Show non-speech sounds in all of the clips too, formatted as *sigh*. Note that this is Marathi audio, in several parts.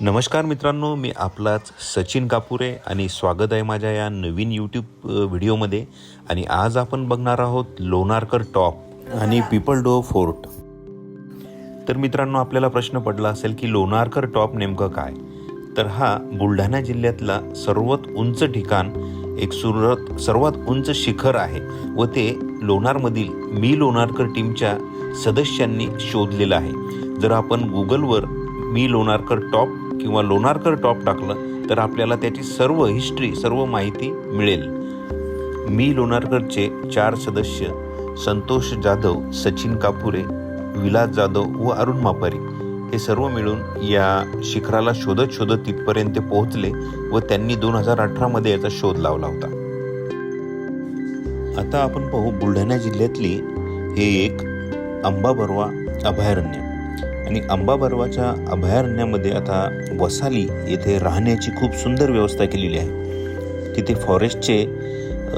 नमस्कार मित्रांनो मी आपलाच सचिन कापुरे आणि स्वागत आहे माझ्या या नवीन यूट्यूब व्हिडिओमध्ये. आणि आज आपण बघणार आहोत लोणारकर टॉप आणि पिपल डो फोर्ट. तर मित्रांनो आपल्याला प्रश्न पडला असेल की लोणारकर टॉप नेमकं काय? तर हा बुलढाणा जिल्ह्यातला सर्वात उंच ठिकाण एक सुरत सर्वात उंच शिखर आहे व ते लोणारमधील मी लोणारकर टीमच्या सदस्यांनी शोधलेलं आहे. जर आपण गुगलवर मी लोणारकर टॉप किंवा लोणारकर टॉप टाकलं तर आपल्याला त्याची सर्व हिस्ट्री सर्व माहिती मिळेल. मी लोणारकरचे चार सदस्य संतोष जाधव सचिन कापुरे विलास जाधव व अरुण मापारी हे सर्व मिळून या शिखराला शोधत शोधत तिथपर्यंत पोहोचले व त्यांनी दोन हजार अठरामध्ये याचा शोध लावला होता. आता आपण पाहू बुलढाणा जिल्ह्यातली हे एक अंबाबरवा अभयारण्य. आणि अंबाबर्वाच्या अभयारण्यामध्ये आता वसाली येथे राहण्याची खूप सुंदर व्यवस्था केलेली आहे. तिथे फॉरेस्टचे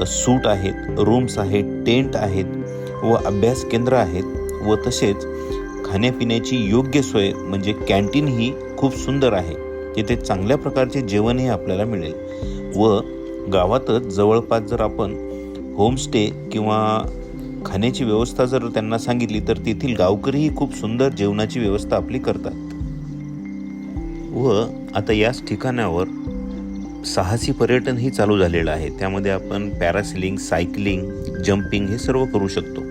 सूट आहेत रूम्स आहेत टेंट आहेत व अभ्यास केंद्र आहेत व तसेच खाण्यापिण्याची योग्य सोय म्हणजे कॅन्टीन ही खूप सुंदर आहे. तिथे चांगल्या प्रकारचे जेवणही आपल्याला मिळेल. व गावातच जवळपास जर आपण होमस्टे किंवा खाण्याची व्यवस्था जर त्यांना सांगितली तर तेथील गावकरीही खूप सुंदर जेवणाची व्यवस्था आपली करतात. व आता याच ठिकाणावर साहसी पर्यटनही चालू झालेलं आहे. त्यामध्ये आपण पॅरासिलिंग सायकलिंग जम्पिंग हे सर्व करू शकतो.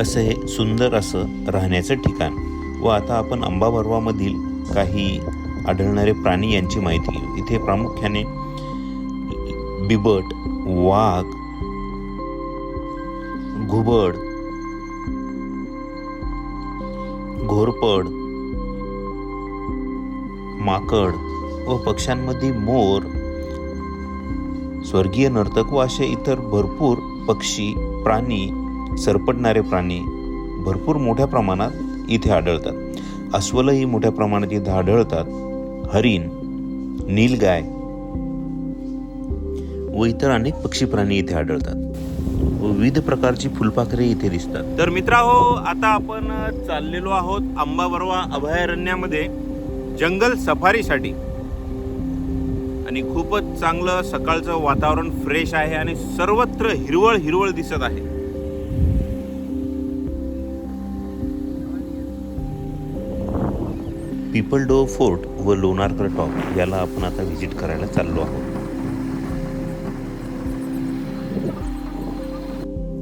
असं हे सुंदर असं राहण्याचं ठिकाण. व आता आपण अंबाबर्वामधील काही आढळणारे प्राणी यांची माहिती घेऊ. इथे प्रामुख्याने बिबट वाघ घुबड घोरपड माकड व पक्ष्यांमध्ये मोर स्वर्गीय नर्तक व असे इतर भरपूर पक्षी प्राणी सरपटणारे प्राणी भरपूर मोठ्या प्रमाणात इथे आढळतात. अस्वलही मोठ्या प्रमाणात इथे आढळतात. हरिण नीलगाय व इतर अनेक पक्षी प्राणी इथे आढळतात. विविध प्रकारची फुलपाखरे इथे दिसतात. तर मित्रांनो आता आपण चाललेलो आहोत अंबाबरवा अभयारण्यामध्ये जंगल सफारीसाठी. आणि खूपच चांगलं सकाळचं वातावरण फ्रेश आहे आणि सर्वत्र हिरवळ हिरवळ दिसत आहे. पीपल डो फोर्ट व लोणारकर टॉप याला आपण आता व्हिजिट करायला चाललो आहोत.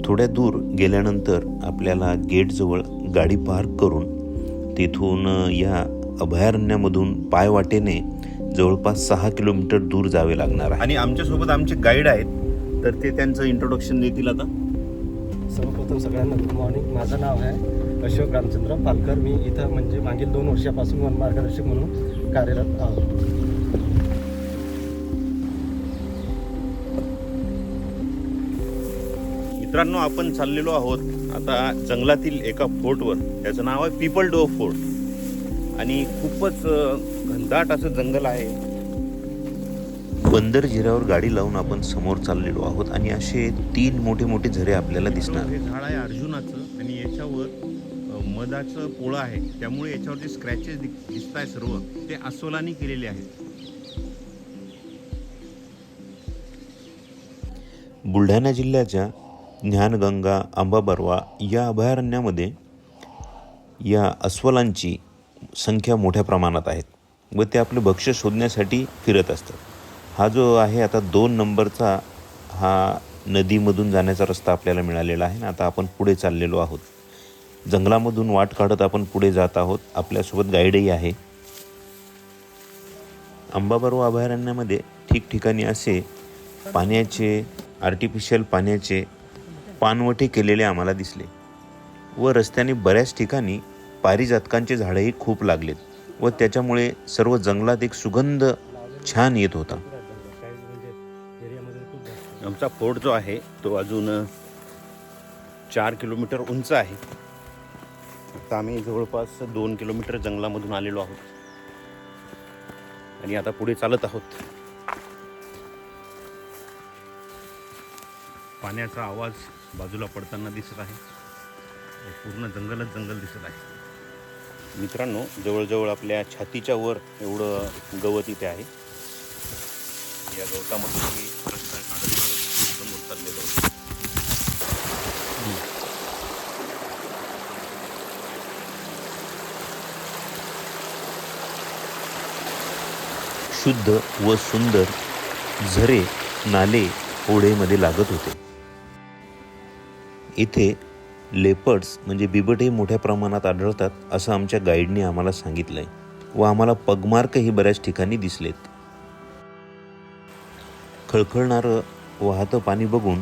थोड्या दूर गेल्यानंतर आपल्याला गेटजवळ गाडी पार्क करून तिथून या अभयारण्यामधून पायवाटेने जवळपास सहा किलोमीटर दूर जावे लागणार आहे. आणि आमच्यासोबत आमचे गाईड आहेत. तर ते त्यांचं इंट्रोडक्शन देतील आता. सर्वप्रथम सगळ्यांना गुड मॉर्निंग माझं नाव आहे अशोक रामचंद्र पालकर. मी इथं म्हणजे मागील दोन वर्षापासून वन मार्गदर्शक म्हणून कार्यरत आहोत. मित्रांनो आपण चाललेलो आहोत आता जंगलातील एका फोर्टवर. त्याचं नाव आहे पीपल डो फोर्ट. आणि खूपच घनदाट असं जंगल आहे. बंदर जिऱ्यावर गाडी लावून आपण समोर चाललेलो आहोत आणि असे तीन मोठे मोठे झरे आपल्याला दिसणार. हे झाड आहे अर्जुनाचं आणि याच्यावर मधाचं पोळं आहे. त्यामुळे याच्यावर जे स्क्रॅचेस दिसत आहे सर्व. ते अस्वलानी केलेले आहेत. बुलढाणा जिल्ह्याच्या ज्ञानगंगा आंबाबरवा या अभयारण्यामध्ये या अस्वलांची संख्या मोठ्या प्रमाणात आहेत व ते आपले भक्ष्य शोधण्यासाठी फिरत असतात. हा जो आहे आता दोन नंबरचा हा नदीमधून जाण्याचा रस्ता आपल्याला मिळालेला आहे ना आता आपण पुढे चाललेलो आहोत. जंगलामधून वाट काढत आपण पुढे जात आहोत. आपल्यासोबत गाईडही आहे. अंबाबर्वा अभयारण्यामध्ये ठिकठिकाणी असे पाण्याचे आर्टिफिशियल पाण्याचे पानवटे केलेले आम्हाला दिसले व रस्त्याने बऱ्याच ठिकाणी पारिजातकांचे झाडंही खूप लागलेत व त्याच्यामुळे सर्व जंगलात एक सुगंध छान येत होता. आमचा फोर्ट जो आहे तो अजून चार किलोमीटर उंच आहे. आता आम्ही जवळपास दोन किलोमीटर जंगलामधून आलेलो आहोत. आणि आता पुढे चालत आहोत. पाण्याचा आवाज बाजूला पडताना दिसत आहे. पूर्ण जंगलच जंगल दिसत आहे. मित्रांनो जवळजवळ आपल्या छातीच्या वर एवढं गवत इथे आहे. या गवतामधून रस्ता काढत समोर चाललेलो शुद्ध व सुंदर झरे नाले ओढेमध्ये लागत होते. इथे लेपर्ड्स म्हणजे बिबटही मोठ्या प्रमाणात आढळतात असं आमच्या गाईडने आम्हाला सांगितलं आहे व आम्हाला पगमार्कही बऱ्याच ठिकाणी दिसलेत. खळखळणारं वाहतं पाणी बघून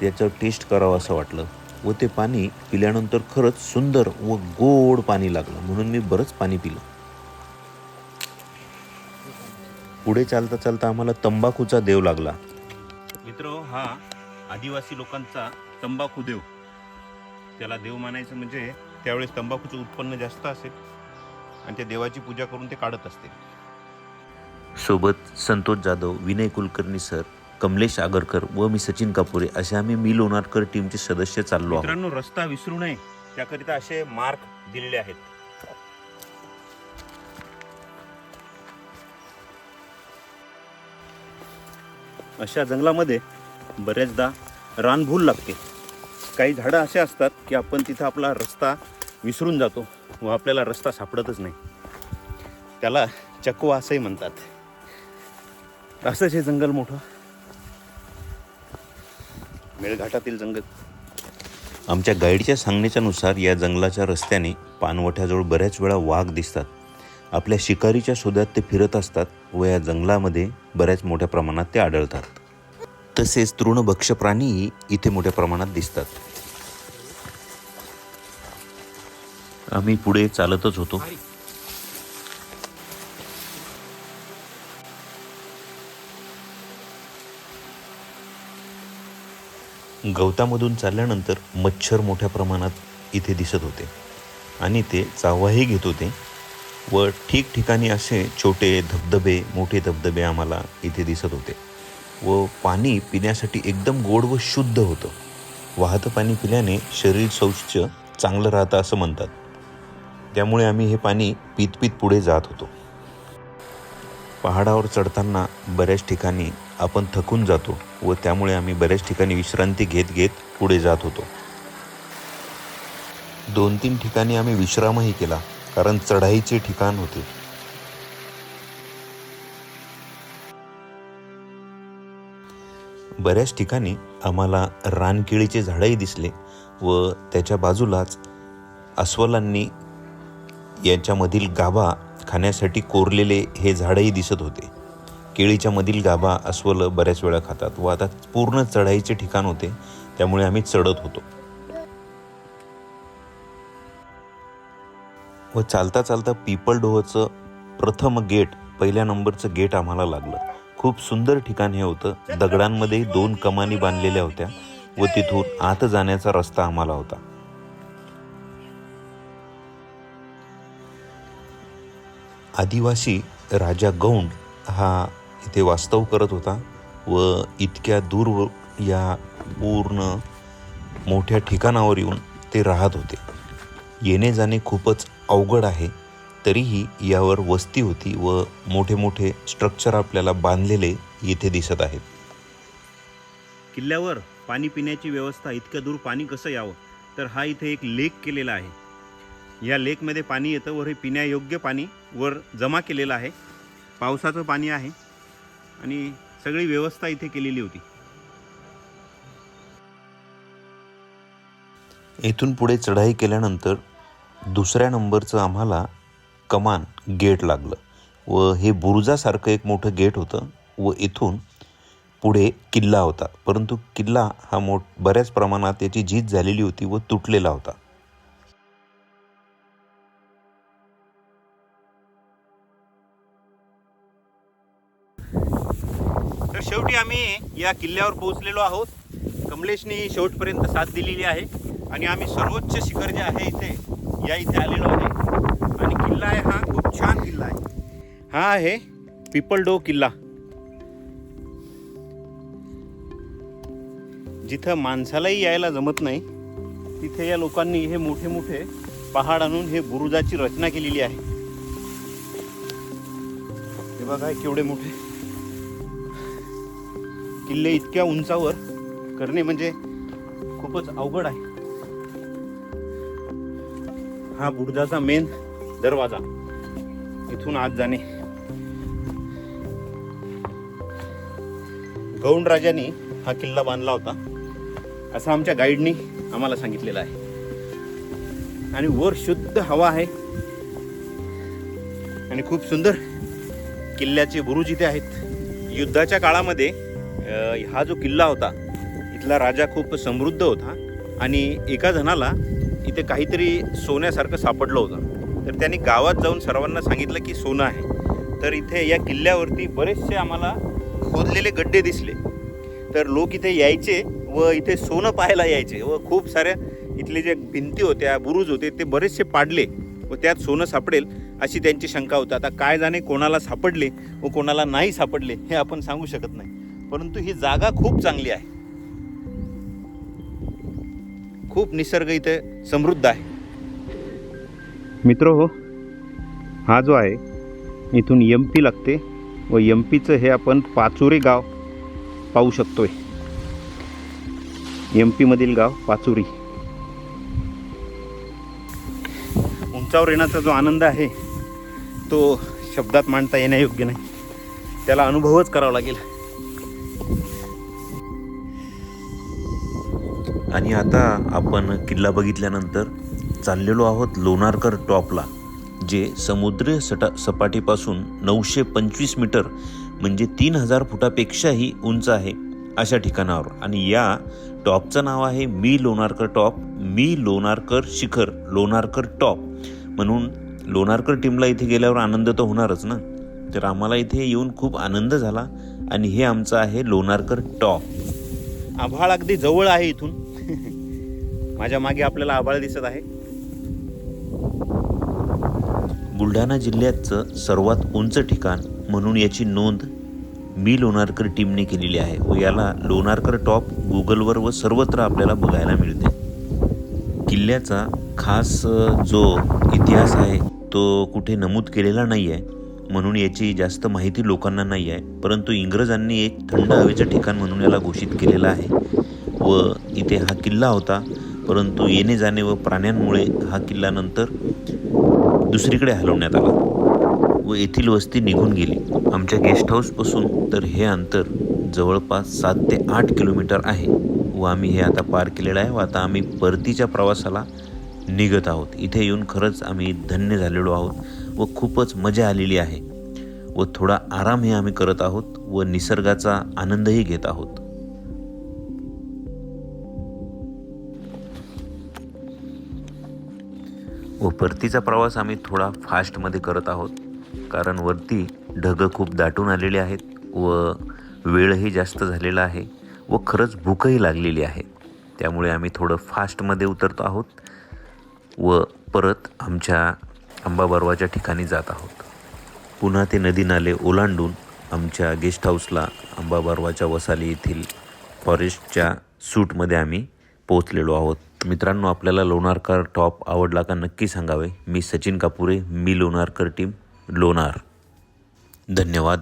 त्याचं टेस्ट करावं असं वाटलं व ते पाणी पिल्यानंतर खरंच सुंदर व गोड पाणी लागलं म्हणून मी बरंच पाणी पिलं. पुढे चालता चालता आम्हाला तंबाखूचा देव लागला. मित्र हा आदिवासी लोकांचा तंबाखू देव. त्याला देव मानायचं म्हणजे त्यावेळेस तंबाखूचं उत्पन्न जास्त असेल आणि त्या देवाची पूजा करून ते काढत असते सोबत संतोष जाधव विनय कुलकर्णी सर कमलेश आगरकर व मी सचिन कापुरे असे आम्ही मी लोणारकर टीमचे सदस्य चाललो मित्रांनो रस्ता विसरू नये. त्याकरिता असे मार्क दिलेले आहेत. अशा जंगलामध्ये बऱ्याचदा रानभूल लागते. काही झाडं असे असतात की आपण तिथं आपला रस्ता विसरून जातो व आपल्याला रस्ता सापडतच नाही. त्याला चकवा असंही म्हणतात. असंच हे जंगल मोठं. मेळघाटातील जंगल. आमच्या गाईडच्या सांगण्याच्यानुसार या जंगलाच्या रस्त्याने पानवठ्याजवळ बऱ्याच वेळा वाघ दिसतात. आपल्या शिकारीच्या शोधात ते फिरत असतात व या जंगलामध्ये बऱ्याच मोठ्या प्रमाणात ते आढळतात. तसेच तृणभक्ष प्राणीही इथे मोठ्या प्रमाणात दिसतात. आम्ही पुढे चालतच होतो. गवतामधून चालल्यानंतर मच्छर मोठ्या प्रमाणात इथे दिसत होते. आणि ते चावाही घेत होते व ठिकठिकाणी असे छोटे धबधबे मोठे धबधबे आम्हाला इथे दिसत होते. व पाणी पिण्यासाठी एकदम गोड व शुद्ध होतं. वाहतं पाणी पिल्याने शरीर शौच चांगलं राहतं असं म्हणतात. त्यामुळे आम्ही हे पाणी पित पित पुढे जात होतो. पहाडावर चढताना बऱ्याच ठिकाणी आपण थकून जातो व त्यामुळे आम्ही बऱ्याच ठिकाणी विश्रांती घेत घेत पुढे जात होतो. दोन तीन ठिकाणी आम्ही विश्रामही केला कारण चढाईचे ठिकाण होते. बऱ्याच ठिकाणी आम्हाला रानकेळीचे झाडंही दिसले व त्याच्या बाजूलाच अस्वलांनी याच्यामधील गाभा खाण्यासाठी कोरलेले हे झाडंही दिसत होते. केळीच्या मधील गाभा अस्वल बऱ्याच वेळा खातात व आता पूर्ण चढाईचे ठिकाण होते त्यामुळे आम्ही चढत होतो. व चालता चालता पिपल डोहचं प्रथम गेट पहिल्या नंबरचं गेट आम्हाला लागलं. खूप सुंदर ठिकाण हे होतं. दगडांमध्ये दोन कमानी बांधलेल्या होत्या व तिथून आत जाण्याचा रस्ता आम्हाला होता. आदिवासी राजा गौंड हा इथे वास्तव करत होता व इतक्या दूर या पूर्ण मोठ्या ठिकाणावर येऊन ते राहत होते. येणे जाणे खूपच अवघड आहे. तरीही यावर वस्ती होती व मोठे मोठे स्ट्रक्चर आपल्याला बांधलेले येथे दिसत आहेत. किल्ल्यावर पाणी पिण्याची व्यवस्था इतक्या दूर पाणी कसं यावं? तर हा इथे एक लेक केलेला आहे. या लेकमध्ये पाणी येतं वर हे पिण्यायोग्य पाणी वर जमा केलेलं आहे. पावसाचं पाणी आहे आणि सगळी व्यवस्था इथे केलेली होती. इथून पुढे चढाई केल्यानंतर दुसऱ्या नंबरचं आम्हाला कमान गेट लागलं. व हे बुरुजासारखं एक मोठं गेट होतं. व इथून पुढे किल्ला होता. परंतु किल्ला हा मोठ बऱ्याच प्रमाणात त्याची झीज झालेली होती व तुटलेला होता. तर शेवटी आम्ही या किल्ल्यावर पोहोचलेलो आहोत. कमलेशनी शेवटपर्यंत साथ दिलेली आहे. आणि आम्ही सर्वोच्च शिखर जे आहे इथे या इथे आलेलो आहे. आणि किल्ला आहे हा खूप छान किल्ला आहे. हा आहे पिपलडो किल्ला. जिथं माणसालाही यायला जमत नाही तिथे या लोकांनी हे मोठे मोठे पहाड आणून हे बुरुजाची रचना केलेली आहे. हे बघा केवढे मोठे. किल्ले इतक्या उंचावर करणे म्हणजे खूपच अवघड आहे. हा बुरुजाचा मेन दरवाजा. इथून आत जाणे. गौंड राजांनी हा किल्ला बांधला होता. असं आमच्या गाईडनी आम्हाला सांगितलेलं आहे. आणि वर शुद्ध हवा आहे. आणि खूप सुंदर किल्ल्याचे बुरुज इथे आहेत. युद्धाच्या काळामध्ये हा जो किल्ला होता इथला राजा खूप समृद्ध होता. आणि एका जणाला इथे काहीतरी सोन्यासारखं सापडलं होतं. तर त्यांनी गावात जाऊन सर्वांना सांगितलं की सोनं आहे. तर इथे या किल्ल्यावरती बरेचसे आम्हाला खोदलेले गड्डे दिसले. तर लोक इथे यायचे व इथे सोनं पाहायला यायचे व खूप साऱ्या इथले जे भिंती होत्या बुरुज होते ते बरेचसे पाडले व त्यात सोनं सापडेल अशी त्यांची शंका होती. आता काय जाणे कोणाला सापडले व कोणाला नाही सापडले हे आपण सांगू शकत नाही. परंतु ही जागा खूप चांगली आहे. खूप निसर्ग इथे समृद्ध आहे. मित्र हो. हा जो आहे इथून एम पी लागते व एम पीचं हे आपण पाचुरी गाव पाहू शकतो आहे एम पीमधील गाव पाचोरी. उंचावर येण्याचा जो आनंद आहे तो शब्दात मांडता येण्यायोग्य नाही. त्याला अनुभवच करावा लागेल. आणि आता आपण किल्ला बघितल्यानंतर चाललेलो आहोत लोणारकर टॉपला जे समुद्र सटा सपाटीपासून नऊशे पंचवीस मीटर म्हणजे तीन हजार फुटापेक्षाही उंच आहे अशा ठिकाणावर. आणि या टॉपचं नाव आहे मी लोणारकर टॉप मी लोणारकर शिखर लोणारकर टॉप. म्हणून लोणारकर टीमला इथे गेल्यावर आनंद तर होणारच ना? तर आम्हाला इथे येऊन खूप आनंद झाला आणि हे आमचं आहे लोणारकर टॉप. आभाळ अगदी जवळ आहे इथून. *laughs* माझ्या मागे आपल्याला आभाळ दिसत आहे. बुलढाणा जिल्ह्याचं सर्वात उंच ठिकाण म्हणून याची नोंद मी लोणारकर टीमने केलेली आहे व याला लोणारकर टॉप गुगलवर व सर्वत्र आपल्याला बघायला मिळते. किल्ल्याचा खास जो इतिहास आहे तो कुठे नमूद केलेला नाही आहे म्हणून याची जास्त माहिती लोकांना नाही आहे परंतु इंग्रजांनी एक थंड हवेचं ठिकाण म्हणून याला घोषित केलेलं आहे. व इथे हा किल्ला होता. परंतु येणे जाणे व प्राण्यांमुळे हा किल्ला नंतर दुसरीकडे हलवण्यात आला व येथील वस्ती निघून गेली. आमच्या गेस्ट हाऊसपासून तर हे अंतर जवळपास सात ते आठ किलोमीटर आहे व आम्ही हे आता पार केलेलं आहे व आता आम्ही परतीच्या प्रवासाला निघत आहोत. इथे येऊन खरंच आम्ही धन्य झालेलो आहोत व खूपच मजा आलेली आहे व थोडा आरामही आम्ही करत आहोत व निसर्गाचा आनंदही घेत आहोत. व परतीचा प्रवास आम्ही थोडा फास्टमध्ये करत आहोत. कारण वरती ढगं खूप दाटून आलेले आहेत व वेळही जास्त झालेला आहे व खरंच भूकही लागलेली आहे. त्यामुळे आम्ही थोडं फास्टमध्ये उतरतो आहोत व परत आमच्या अंबाबर्वाच्या ठिकाणी जात आहोत. पुन्हा ते नदी नाले ओलांडून आमच्या गेस्ट हाऊसला अंबाबर्वाच्या वसाली येथील फॉरेस्टच्या सूटमध्ये आम्ही पोचलेलो आहोत. मित्रांनो आपल्याला लोणारकर टॉप आवडला का नक्की सांगावे. मी सचिन कापुरे मी लोणारकर टीम लोणार. धन्यवाद.